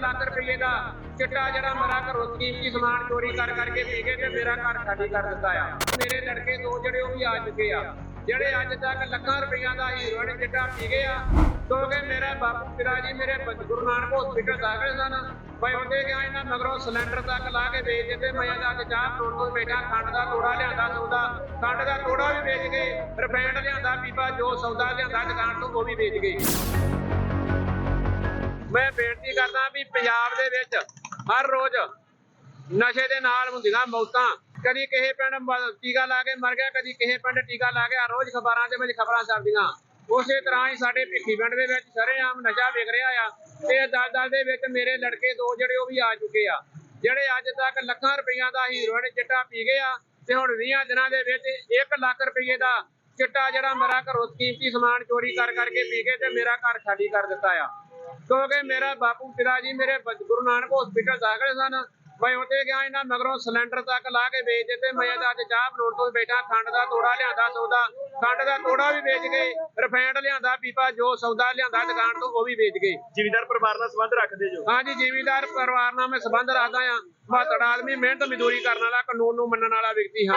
ਲੱਖ ਰੁਪਏ ਦਾ ਚਿੱਟਾ ਜਿਹੜਾ ਮੇਰਾ ਘਰੋਂ ਕੀਮਤੀ ਸਮਾਨ ਚੋਰੀ ਕਰ ਕਰਕੇ ਪੀ ਗਏ ਤੇ ਮੇਰਾ ਘਰ ਖਾਲੀ ਕਰ ਦਿੱਤਾ ਆ। ਮੇਰੇ ਲੜਕੇ ਦੋ ਜਿਹੜੇ ਉਹ ਵੀ ਆ ਚੁੱਕੇ ਆ। ਜਿਹੜੇ ਅੱਜ ਤੱਕ ਲੱਖਾਂ ਰੁਪਈਆਂ ਦਾ ਹੀਰੋਇਨ ਚਿੱਟਾ ਪੀ ਗਏ ਆ ਕਿਉਂਕਿ ਮੇਰੇ ਬਾਪੂ ਪਿਤਾ ਜੀ, ਮੇਰੇ ਗੁਰੂ ਨਾਨਕ ਹਸਪੀਟਲ ਦਾਖਲ ਸਨ। ਮੈਂ ਉਹਦੇ ਗਿਆ, ਇਹਨਾਂ ਮਗਰੋਂ ਸਿਲੰਡਰ ਤੱਕ ਲਾ ਕੇ ਵੇਚ ਦਿੱਤੇ। ਮੈਂ ਅੱਜ ਚਾਹ ਪਰੋਣ ਤੋਂ ਬੈਠਾ ਖੰਡ ਦਾ ਤੋੜਾ ਲਿਆਂਦਾ, ਸੌਦਾ, ਖੰਡ ਦਾ ਤੋੜਾ ਵੀ ਵੇਚ ਗਏ ਰਿਫਾਈਂਡ ਲਿਆਂਦਾ, ਪੀਪਾ ਜੋ ਸੌਦਾ ਲਿਆਂਦਾ ਦੁਕਾਨ ਤੋਂ, ਉਹ ਵੀ ਵੇਚ ਗਏ। ਮੈਂ ਬੇਨਤੀ ਕਰਦਾ ਵੀ ਪੰਜਾਬ ਦੇ ਵਿੱਚ ਹਰ ਰੋਜ਼ ਨਸ਼ੇ ਦੇ ਨਾਲ ਹੁੰਦੀਆਂ ਮੌਤਾਂ। ਕਦੀ ਕਿਸੇ ਪਿੰਡ ਟੀਕਾ ਲਾ ਕੇ ਮਰ ਗਿਆ, ਕਦੀ ਕਿਸੇ ਪਿੰਡ ਟੀਕਾ ਲਾ ਕੇ ਹਰ ਰੋਜ਼ ਖਬਰਾਂ ਦੇ ਵਿੱਚ ਖਬਰਾਂ ਚੱਲਦੀਆਂ ਉਸੇ ਤਰ੍ਹਾਂ ਹੀ ਸਾਡੇ ਭਿੱਖੀ ਪਿੰਡ ਦੇ ਵਿੱਚ ਸਰੇਆਮ ਨਸ਼ਾ ਵਿਕ ਰਿਹਾ ਆ ਤੇ ਦਲ-ਦਲ ਦੇ ਵਿੱਚ ਮੇਰੇ ਲੜਕੇ ਦੋ ਜਿਹੜੇ ਉਹ ਵੀ ਆ ਚੁੱਕੇ ਆ, ਜਿਹੜੇ ਅੱਜ ਤੱਕ ਲੱਖਾਂ ਰੁਪਈਆਂ ਦਾ ਹੀਰੋਇਨ ਚਿੱਟਾ ਪੀ ਗਏ ਆ ਤੇ ਹੁਣ 20 ਦਿਨਾਂ ਦੇ ਵਿੱਚ 1 ਲੱਖ ਰੁਪਏ ਦਾ ਚਿੱਟਾ ਜਿਹੜਾ ਮੇਰਾ ਘਰੋਂ ਕੀਮਤੀ ਸਮਾਨ ਚੋਰੀ ਕਰ ਕਰਕੇ ਪੀ ਕੇ ਤੇ ਮੇਰਾ ਘਰ ਖਾਲੀ ਕਰ ਦਿੱਤਾ ਆ। ਕਿਉਂਕਿ ਮੇਰਾ ਬਾਪੂ ਪਿਤਾ ਜੀ ਮੇਰੇ ਗੁਰੂ ਨਾਨਕ ਹਸਪੀਟਲ ਦਾਖਲ ਸਨ। ਮੈਂ ਉੱਥੇ ਗਿਆ ਇਹਨਾਂ ਮਗਰੋਂ ਸਿਲੰਡਰ ਤੱਕ ਲਾ ਕੇ ਵੇਚ ਦਿੱਤੇ। ਮੈਂ ਅੱਜ ਚਾਹ ਬਣਾਉਣ ਤੋਂ ਬੈਠਾ ਖੰਡ ਦਾ ਤੋੜਾ ਲਿਆਂਦਾ ਸੌਦਾ। ਖੰਡ ਦਾ ਤੋੜਾ ਵੀ ਵੇਚ ਗਏ ਰਿਫਾਈਂਡ ਲਿਆਂਦਾ ਪੀਪਾ ਜੋ ਸੌਦਾ ਲਿਆਂਦਾ ਦੁਕਾਨ ਤੋਂ ਉਹ ਵੀ ਵੇਚ ਗਏ। ਜ਼ਿਮੀਦਾਰ ਪਰਿਵਾਰ ਨਾਲ ਸੰਬੰਧ ਰੱਖਦੇ ਜੋ? ਹਾਂਜੀ ਜ਼ਿਮੀਂਦਾਰ ਪਰਿਵਾਰ ਨਾਲ ਮੈਂ ਸੰਬੰਧ ਰੱਖਦਾ ਆ ਮਾਤੜ ਆਦਮੀ ਮਿਹਨਤ ਮਜ਼ਦੂਰੀ ਕਰਨ ਵਾਲਾ ਕਾਨੂੰਨ ਨੂੰ ਮੰਨਣ ਵਾਲਾ ਵਿਅਕਤੀ ਹਾਂ।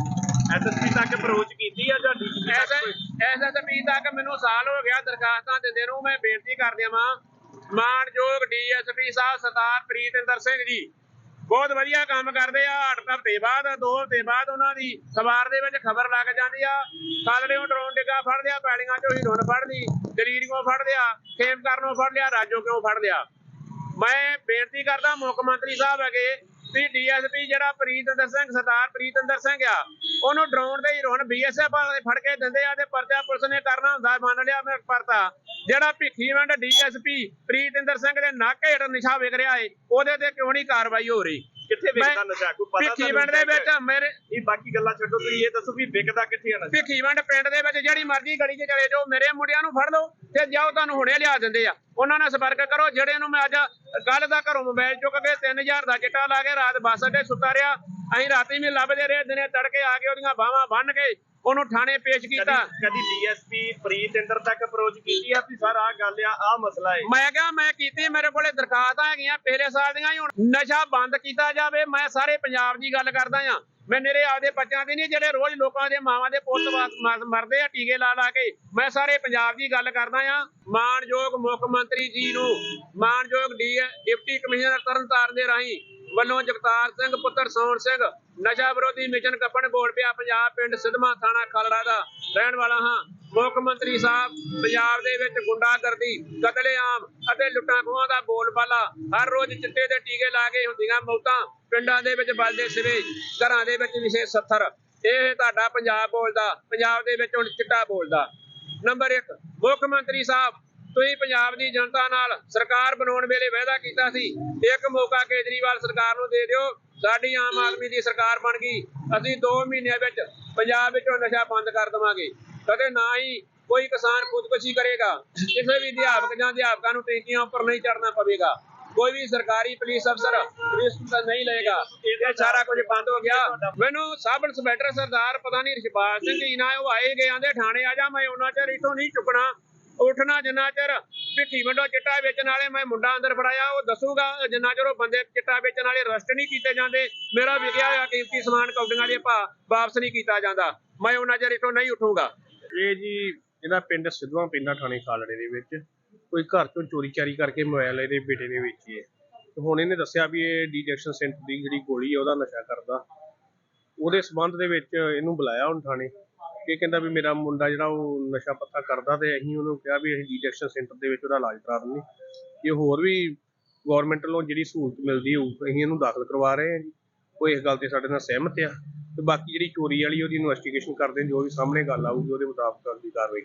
ਐਸਐਸਪੀ ਤੱਕ ਅਪਰੋਚ ਕੀਤੀ ਆ ਜਾਂ ਡੀਜੀਪੀ ਤੱਕ ਕੋਈ? ਐਸਐਸਪੀ ਤੱਕ ਮੈਨੂੰ ਸਾਲ ਹੋ ਗਿਆ ਦਰਖਾਸਤਾਂ ਦਿੰਦੇ ਨੂੰ ਮੈਂ ਬੇਨਤੀ ਕਰ ਦਿਆਂ ਮਾਨਯੋਗ ਡੀਐਸਪੀ ਸਾਹਿਬ ਸਰਦਾਰ ਪ੍ਰੀਤਿੰਦਰ ਸਿੰਘ ਜੀ ਬਹੁਤ ਵਧੀਆ ਕੰਮ ਕਰਦੇ ਆ। ਅੱਠ ਹਫ਼ਤੇ ਬਾਅਦ ਦੋ ਹਫ਼ਤੇ ਬਾਅਦ ਉਹਨਾਂ ਦੀ ਸਵਾਰ ਦੇ ਵਿੱਚ ਖਬਰ ਲੱਗ ਜਾਂਦੀ ਆ। ਕਾਲੜਿਓਂ ਡਰੋਨ ਡਿੱਗਾ ਫੜ ਲਿਆ ਪੈਲੀਆਂ ਚੋਂ ਹੀਰੋਨ ਫੜ ਲਈ ਦਲੀਰੀਓਂ ਫੜ ਲਿਆ ਖੇਮ ਕਰਨੋਂ ਫੜ ਲਿਆ ਰਾਜੋ ਕਿਉਂ ਫੜ ਲਿਆ। ਮੈਂ ਬੇਨਤੀ ਕਰਦਾ ਮੁੱਖ ਮੰਤਰੀ ਸਾਹਿਬ ਹੈਗੇ ਵੀ ਡੀਐਸਪੀ ਜਿਹੜਾ ਪ੍ਰੀਤਿੰਦਰ ਸਿੰਘ, ਸਰਦਾਰ ਪ੍ਰੀਤਿੰਦਰ ਸਿੰਘ ਆ, ਉਹਨੂੰ ਡਰਾਉਣ ਦੇ ਹੀਰੋਨ ਬੀਐਸਐਫ ਵਾਲੇ ਫੜ ਕੇ ਦਿੰਦੇ ਆ ਤੇ ਪਰਚਾ ਪੁਲਿਸ ਨੇ ਕਰਨਾ ਹੁੰਦਾ, ਮੰਨ ਲਿਆ ਮੈਂ ਪਰਤਾ। ਜਿਹੜਾ ਭਿੱਖੀਵੰਡ ਡੀਐਸਪੀ ਪ੍ਰੀਤਿੰਦਰ ਸਿੰਘ ਦੇ ਨੱਕ ਹੇਠ ਨਿਸ਼ਾ ਵਿਕ ਰਿਹਾ ਏ, ਉਹਦੇ ਤੇ ਕਿਉਂ ਨਹੀਂ ਕਾਰਵਾਈ ਹੋ ਰਹੀ? ਕਿੱਥੇ ਵਿਕਦਾ ਮੈਂ- ਨਸ਼ਾ? ਕੋਈ ਪਤਾ ਭਿੱਖੀਵੰਡ ਦੇ ਵਿੱਚ ਮੇਰੇ ਇਹ ਬਾਕੀ ਗੱਲਾਂ ਛੱਡੋ ਤੁਸੀਂ ਇਹ ਦੱਸੋ ਵੀ ਵਿਕਦਾ ਕਿੱਥੇ ਆ ਨਸ਼ਾ? ਭਿੱਖੀਵੰਡ ਪਿੰਡ ਦੇ ਵਿੱਚ ਜਿਹੜੀ ਮਰਜ਼ੀ ਗਲੀ 'ਚ ਚਲੇ ਜਾਓ ਮੇਰੇ ਮੁੰਡਿਆਂ ਨੂੰ ਫੜ ਲਓ ਤੇ ਜਾਓ ਤੁਹਾਨੂੰ ਹੁਣੇ ਲਿਆ ਦਿੰਦੇ ਆ। ਉਹਨਾਂ ਨਾਲ ਸੰਪਰਕ ਕਰੋ ਜਿਹੜੇ ਨੂੰ ਮੈਂ ਅੱਜ ਕੱਲ ਦਾ ਘਰੋਂ ਮੋਬਾਈਲ ਚੁੱਕ ਕੇ 3000 ਦਾ ਚਿੱਟਾ ਲਾ ਕੇ ਰਾਤ ਬੱਸ ਅੱਡੇ ਸੁੱਤਾ ਰਿਹਾ ਅਸੀਂ ਰਾਤੀ ਵੀ ਲੱਭਦੇ ਰਹੇ ਦਿਨੇ ਤੜਕੇ ਆ ਕੇ ਉਹਦੀਆਂ ਬਾਹਾਂ ਬੰਨ ਕੇ ਉਹਨੂੰ ਥਾਣੇ ਪੇਸ਼ ਕੀਤਾ। ਕਦੀ ਡੀਐਸਪੀ ਪ੍ਰੀਤਿੰਦਰ ਤੱਕ ਅਪਰੋਚ ਕੀਤੀ ਆ ਵੀ ਸਰ ਆਹ ਗੱਲ ਆ ਆਹ ਮਸਲਾ ਹੈ ਮੈਂ ਕਿਹਾ ਮੈਂ ਕੀਤੀ ਮੇਰੇ ਕੋਲੇ ਦਰਖਾਸਤਾਂ ਹੈਗੀਆਂ ਪਿਛਲੇ ਸਾਲ ਦੀਆਂ ਹੁਣ ਨਸ਼ਾ ਬੰਦ ਕੀਤਾ ਜਾਵੇ ਮੈਂ ਸਾਰੇ ਪੰਜਾਬ ਦੀ ਗੱਲ ਕਰਦਾ ਆ ਮੈਂ ਮੇਰੇ ਆਪਦੇ ਬੱਚਿਆਂ ਦੀ ਨਹੀਂ ਜਿਹੜੇ ਰੋਜ਼ ਲੋਕਾਂ ਦੇ ਮਾਵਾਂ ਦੇ ਪੁੱਤ ਮਰਦੇ ਆ ਟੀਕੇ ਲਾ ਲਾ ਕੇ ਮੈਂ ਸਾਰੇ ਪੰਜਾਬ ਦੀ ਗੱਲ ਕਰਦਾ ਆ ਮਾਨਯੋਗ ਮੁੱਖ ਮੰਤਰੀ ਜੀ ਨੂੰ ਮਾਨਯੋਗ ਡਿਪਟੀ ਕਮਿਸ਼ਨਰ ਤਰਨਤਾਰਨ ਦੇ ਰਾਹੀਂ ਵੱਲੋਂ ਜਗਤਾਰ ਸਿੰਘ ਪੁੱਤਰ ਸੋਹਣ ਸਿੰਘ ਨਸ਼ਾ ਵਿਰੋਧੀ ਮਿਸ਼ਨ ਕੱਪਣ ਗੋਲ ਪਿਆ ਪੰਜਾਬ ਪਿੰਡ ਸਿਧਮਾ ਥਾਣਾ ਖਲੜਾ ਦਾ। ਰਹਿਣ ਵਾਲਾ ਹਾਂ, ਮੁੱਖ ਮੰਤਰੀ ਸਾਹਿਬ, ਪੰਜਾਬ ਦੇ ਵਿੱਚ ਗੁੰਡਾਗਰਦੀ, ਕਤਲੇਆਮ ਅਤੇ ਲੁੱਟਾਂ ਖੋਹਾਂ ਦਾ ਬੋਲਬਾਲਾ। ਹਰ ਰੋਜ਼ ਚਿੱਟੇ ਦੇ ਟੀਕੇ ਲਾ ਕੇ ਹੁੰਦੀਆਂ ਮੌਤਾਂ। ਪਿੰਡਾਂ ਦੇ ਵਿੱਚ ਬਲਦੇ ਸਿਰੇ ਘਰਾਂ ਦੇ ਵਿੱਚ ਵਿਸ਼ੇ 70 ਇਹ ਤੁਹਾਡਾ ਪੰਜਾਬ ਬੋਲਦਾ, ਪੰਜਾਬ ਦੇ ਵਿੱਚ ਹੁਣ ਚਿੱਟਾ ਬੋਲਦਾ। ਨੰਬਰ 1 ਮੁੱਖ ਮੰਤਰੀ ਸਾਹਿਬ, ਤੁਸੀਂ ਪੰਜਾਬ ਦੀ ਜਨਤਾ ਨਾਲ ਸਰਕਾਰ ਬਣਾਉਣ ਵੇਲੇ ਵਾਅਦਾ ਕੀਤਾ ਸੀ। ਇੱਕ ਮੌਕਾ ਕੇਜਰੀਵਾਲ ਸਰਕਾਰ ਨੂੰ ਦੇ ਦਿਓ। ਸਾਡੀ ਆਮ ਆਦਮੀ ਦੀ ਸਰਕਾਰ ਬਣ ਗਈ। ਅਸੀਂ 2 ਮਹੀਨਿਆਂ ਵਿੱਚ ਪੰਜਾਬ ਵਿੱਚੋਂ ਨਸ਼ਾ ਬੰਦ ਕਰ ਦੇਵਾਂਗੇ। ਕਦੇ ਨਾ ਹੀ ਕੋਈ ਕਿਸਾਨ ਖੁਦਕੁਸ਼ੀ ਕਰੇਗਾ। ਕਿਸੇ ਵੀ ਅਧਿਆਪਕ ਜਾਂ ਅਧਿਆਪਕਾਂ ਨੂੰ ਟੈਂਕੀਆਂ ਉੱਪਰ ਨਹੀਂ ਚੜਨਾ ਪਵੇਗਾ। ਕੋਈ ਵੀ ਸਰਕਾਰੀ ਪੁਲਿਸ ਅਫਸਰ ਰਿਸਕ ਨਹੀਂ ਲਏਗਾ। ਇਹ ਸਾਰਾ ਕੁਝ ਬੰਦ ਹੋ ਗਿਆ। ਮੈਨੂੰ ਸਬ ਇੰਸਪੈਕਟਰ ਸਰਦਾਰ ਪਤਾ ਨਹੀਂ ਰਿਸ਼ਪਾਲ ਸਿੰਘ ਜੀ ਨਾ ਉਹ ਆਏ ਗਏ, ਆਂਦੇ ਥਾਣੇ ਆ ਜਾ, ਮੈਂ ਉਹਨਾਂ ਚਿਰ ਇਥੋਂ ਨਹੀਂ ਚੁੱਕਣਾ। ਉੱਠਣਾ ਜਿੰਨਾ ਚਿਰ ਭਿੱਖੀ ਵੰਡੋ ਚਿੱਟਾ ਵੇਚਣ ਵਾਲੇ, ਮੈਂ ਮੁੰਡਾ ਅੰਦਰ ਫੜਾਇਆ, ਉਹ ਦੱਸੂਗਾ, ਜਿੰਨਾ ਚਿਰ ਉਹ ਬੰਦੇ ਚਿੱਟਾ ਵੇਚਣ ਵਾਲੇ ਅਰੈਸਟ ਨਹੀਂ ਕੀਤੇ ਜਾਂਦੇ, ਮੇਰਾ ਵਿਕਿਆ ਹੋਇਆ ਕੀਮਤੀ ਸਮਾਨ ਕੌਡੀਆਂ ਦੇ ਭਾ, ਵਾਪਸ ਨਹੀਂ ਕੀਤਾ ਜਾਂਦਾ, ਮੈਂ ਉਹਨਾਂ ਚਿਰ ਇਥੋਂ ਨਹੀਂ ਉੱਠੂਗਾ। ਇਹ ਜੀ, ਇਹਦਾ ਪਿੰਡ ਸਿੱਧਵਾਂ ਪਿੰਡਾ ਥਾਣੇ ਖਾਲੜੇ ਦੇ ਵਿੱਚ, ਕੋਈ ਘਰ ਚੋਂ ਚੋਰੀ ਚਾਰੀ ਕਰਕੇ ਮੋਬਾਈਲ ਇਹਦੇ ਬੇਟੇ ਨੇ ਵੇਚੀ ਹੈ ਹੁਣ ਇਹਨੇ ਦੱਸਿਆ ਵੀ ਇਹ ਡਿਟੈਕਸ਼ਨ ਸੈਂਟਰ ਦੀ ਜਿਹੜੀ ਗੋਲੀ ਹੈ, ਉਹਦਾ ਨਸ਼ਾ ਕਰਦਾ। ਉਹਦੇ ਸਬੰਧ ਦੇ ਵਿੱਚ ਇਹਨੂੰ ਬੁਲਾਇਆ ਹੁਣ ਥਾਣੇ। ਇਹ ਕਹਿੰਦਾ ਵੀ ਮੇਰਾ ਮੁੰਡਾ ਜਿਹੜਾ ਉਹ ਨਸ਼ਾ ਪੱਤਾ ਕਰਦਾ ਤੇ ਅਸੀਂ ਉਹਨੂੰ ਕਿਹਾ ਵੀ ਅਸੀਂ ਡੀਟੈਕਸ਼ਨ ਸੈਂਟਰ ਦੇ ਵਿੱਚ ਉਹਦਾ ਇਲਾਜ ਕਰਾ ਦਿੰਦੇ ਇਹ ਹੋਰ ਵੀ ਗਵਰਨਮੈਂਟ ਵੱਲੋਂ ਜਿਹੜੀ ਸਹੂਲਤ ਮਿਲਦੀ ਹੋਊ, ਅਸੀਂ ਇਹਨੂੰ ਦਾਖਲ ਕਰਵਾ ਰਹੇ ਹਾਂ ਜੀ। ਉਹ ਇਸ ਗੱਲ ਤੇ ਸਾਡੇ ਨਾਲ ਸਹਿਮਤ ਆ। ਤੇ ਬਾਕੀ ਜਿਹੜੀ ਚੋਰੀ ਵਾਲੀ ਉਹਦੀ ਇਨਵੈਸਟੀਗੇਸ਼ਨ ਕਰਦੇ ਜੋ ਵੀ ਸਾਹਮਣੇ ਗੱਲ ਆਊਗੀ, ਉਹਦੇ ਮੁਤਾਬਕ ਅਗਲੀ ਕਾਰਵਾਈ।